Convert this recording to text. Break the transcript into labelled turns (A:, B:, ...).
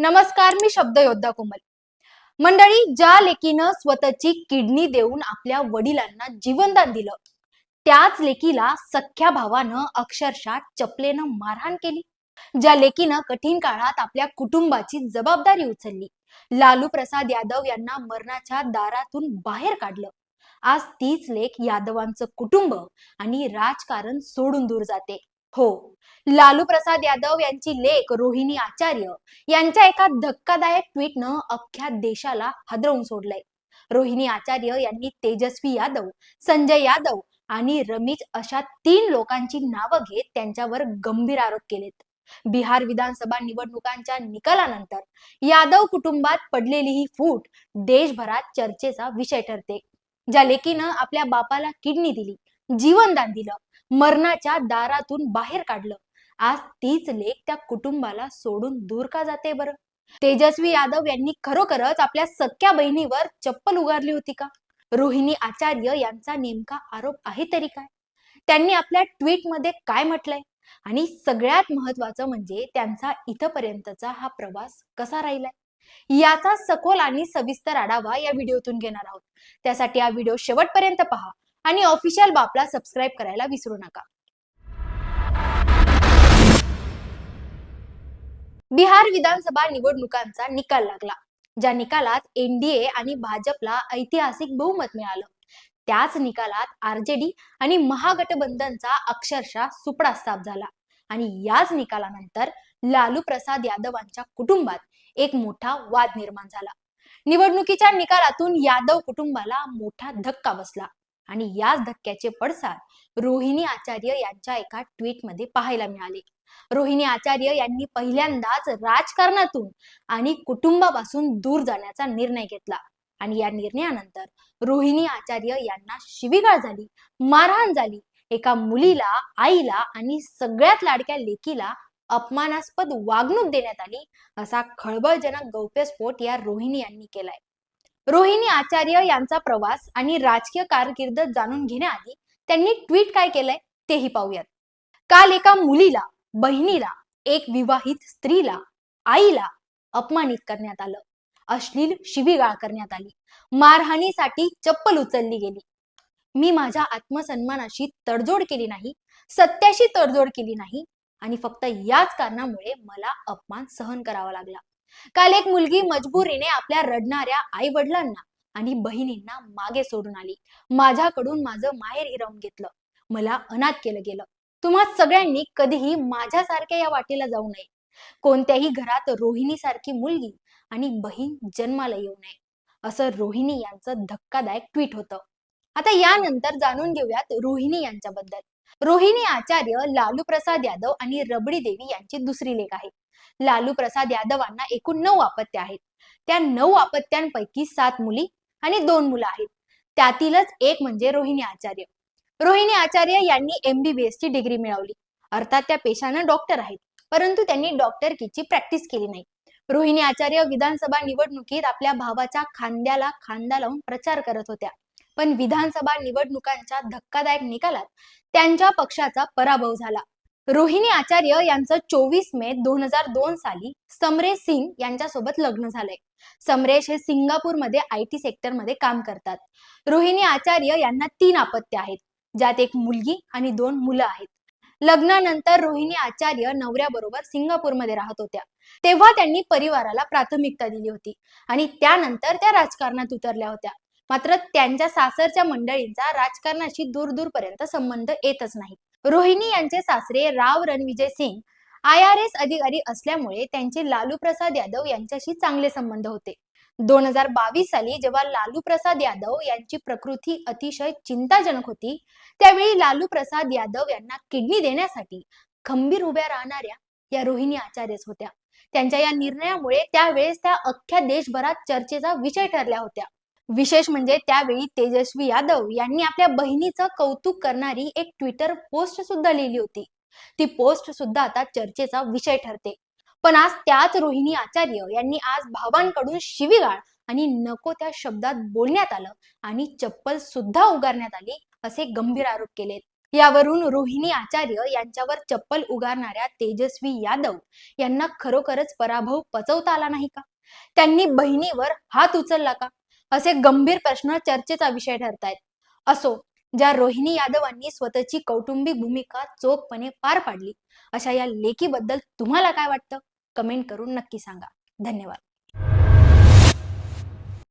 A: नमस्कार मी शब्द योद्धा कोमल. मंडळी ज्या लेकीनं स्वतःची किडनी देऊन आपल्या वडिलांना जीवनदान दिलं त्याच लेकीला सख्या भावानं अक्षरशः चपलेनं मारहाण केली. ज्या लेकीनं कठीण काळात आपल्या कुटुंबाची जबाबदारी उचलली. लालू प्रसाद यादव यांना मरणाच्या दारातून बाहेर काढलं. आज तीच लेख यादवांचं कुटुंब आणि राजकारण सोडून दूर जाते. हो. लालू प्रसाद यादव यांची लेख रोहिणी आचार्य यांच्या एका धक्कादायक ट्विटनं अख्ख्या देशाला हादरवून सोडलंय. रोहिणी आचार्य यांनी तेजस्वी यादव संजय यादव आणि रमीज अशा तीन लोकांची नावं घेत त्यांच्यावर गंभीर आरोप केलेत. बिहार विधानसभा निवडणुकांच्या निकालानंतर यादव कुटुंबात पडलेली ही फूट देशभरात चर्चेचा विषय ठरते. ज्या लेकीनं आपल्या बापाला किडनी दिली जीवनदान दिलं. मरणाच्या दारातून बाहेर काढलं. आज तीच लेख त्या कुटुंबाला सोडून दूर का जाते बरं? तेजस्वी यादव यांनी खरोखरच आपल्या सख्या बहिणीवर चप्पल उगारली होती का? रोहिणी आचार्य यांचा नेमका आरोप आहे तरी काय? त्यांनी आपल्या ट्विटमध्ये काय म्हटलंय? आणि सगळ्यात महत्वाचं म्हणजे त्यांचा इथपर्यंतचा हा प्रवास कसा राहिलाय? याचा सखोल आणि सविस्तर आढावा या व्हिडिओतून घेणार आहोत. त्यासाठी हा व्हिडिओ शेवटपर्यंत पहा. आणि ऑफिशियल बापला सबस्क्राईब करायला विसरू नका. बिहार विधानसभा निवडणुकांचा निकाल लागला ज्या निकालात एनडीए आणि भाजपला ऐतिहासिक बहुमत मिळालं. त्याच निकालात आरजेडी आणि महागठबंधनचा अक्षरशः सुपडास्ताप झाला आणि याच निकालानंतर लालू प्रसाद यादवांच्या कुटुंबात एक मोठा वाद निर्माण झाला. निवडणुकीच्या निकालातून यादव कुटुंबाला मोठा धक्का बसला. आणि याच धक्क्याचे पडसाद रोहिणी आचार्य यांच्या एका ट्विटमध्ये पाहायला मिळाले. रोहिणी आचार्य यांनी पहिल्यांदाच राजकारणातून आणि कुटुंबापासून दूर जाण्याचा निर्णय घेतला. आणि या निर्णयानंतर रोहिणी आचार्य यांना शिवीगाळ झाली मारहाण झाली. एका मुलीला आईला आणि सगळ्यात लाडक्या लेकीला अपमानास्पद वागणूक देण्यात आली असा खळबळजनक गौप्यस्फोट या रोहिणी यांनी केलाय. रोहिणी आचार्य यांचा प्रवास आणि राजकीय कारकीर्द जाणून घेण्याआधी त्यांनी ट्विट काय केलंय तेही पाहूयात. काल एका मुलीला बहिणीला एक विवाहित स्त्रीला आईला अपमानित करण्यात आलं. अश्लील शिवीगाळ करण्यात आली. मारहाणीसाठी चप्पल उचलली गेली. मी माझ्या आत्मसन्मानाशी तडजोड केली नाही सत्याशी तडजोड केली नाही आणि फक्त याच कारणामुळे मला अपमान सहन करावा लागला. काल एक मुलगी मजबुरीने आपल्या रडणाऱ्या आई वडिलांना आणि बहिणींना मागे सोडून आली. माझ्याकडून माझं माहेर हिरावून घेतलं. मला अनाथ केलं गेलं. तुम्हा सगळ्यांनी कधीही माझ्यासारख्या या वाटेला जाऊ नये. कोणत्याही घरात रोहिणी सारखी मुलगी आणि बहीण जन्माला येऊ नये. असं रोहिणी यांचं धक्कादायक ट्विट होतं. आता यानंतर जाणून घेऊयात रोहिणी यांच्याबद्दल. रोहिणी आचार्य लालू प्रसाद यादव आणि रबडी देवी यांची दुसरी लेख आहे लालू प्रसाद यादवांना एकूण नऊ अपत्य आहेत. त्या नऊ अपत्यांपैकी सात मुली आणि दोन मुलं आहेत. त्यातीलच एक म्हणजे रोहिणी आचार्य. रोहिणी आचार्य यांनी एमबीबीएस ची डिग्री मिळवली. अर्थात त्या पेशानं डॉक्टर आहेत. परंतु त्यांनी डॉक्टरकीची प्रॅक्टिस केली नाही. रोहिणी आचार्य विधानसभा निवडणुकीत आपल्या भावाच्या खांद्याला खांदा लावून प्रचार करत होत्या. पण विधानसभा निवडणुकांच्या धक्कादायक निकालात त्यांच्या पक्षाचा पराभव झाला. रोहिणी आचार्य यांचं चोवीस मे दोन हजार दोन साली समरेश सिंग यांच्यासोबत लग्न झालंय. समरेश हे सिंगापूरमध्ये आय टी सेक्टरमध्ये काम करतात. रोहिणी आचार्य यांना तीन अपत्य आहेत ज्यात एक मुलगी आणि दोन मुलं आहेत. लग्नानंतर रोहिणी आचार्य नवऱ्याबरोबर सिंगापूरमध्ये राहत होत्या. तेव्हा त्यांनी परिवाराला प्राथमिकता दिली होती आणि त्यानंतर त्या राजकारणात उतरल्या होत्या. मात्र त्यांच्या सासरच्या मंडळींचा राजकारणाशी दूर दूरपर्यंत संबंध येतच नाही. रोहिणी यांचे सासरे Rao Ranvijay Singh I R S अधिकारी असल्यामुळे त्यांचे लालू प्रसाद यादव यांच्याशी चांगले संबंध होते. दोन हजार बावीस साली जेव्हा लालू प्रसाद यादव यांची प्रकृती अतिशय चिंताजनक होती त्यावेळी लालू प्रसाद यादव यांना किडनी देण्यासाठी खंबीर उभ्या राहणाऱ्या या रोहिणी आचार्यच होत्या. त्यांच्या या निर्णयामुळे त्यावेळेस त्या अख्ख्या देशभरात चर्चेचा विषय ठरल्या होत्या. विशेष म्हणजे त्यावेळी तेजस्वी यादव यांनी आपल्या बहिणीचं कौतुक करणारी एक ट्विटर पोस्ट सुद्धा लिहिली होती. ती पोस्ट सुद्धा आता चर्चेचा विषय ठरते. पण आज त्याच रोहिणी आचार्य यांनी आज भावांकडून शिवीगाळ आणि नको त्या शब्दात बोलण्यात आलं आणि चप्पल सुद्धा उगारण्यात आली असे गंभीर आरोप केलेत. यावरून रोहिणी आचार्य यांच्यावर चप्पल उगारणाऱ्या तेजस्वी यादव यांना खरोखरच पराभव पचवता आला नाही का? त्यांनी बहिणीवर हात उचलला का? असे गंभीर प्रश्न चर्चेचा विषय ठरतायत. असो ज्या रोहिणी यादवांनी स्वतःची कौटुंबिक भूमिका चोखपणे पार पाडली अशा या लेखीबद्दल तुम्हाला काय वाटतं? कमेंट करून नक्की सांगा. धन्यवाद.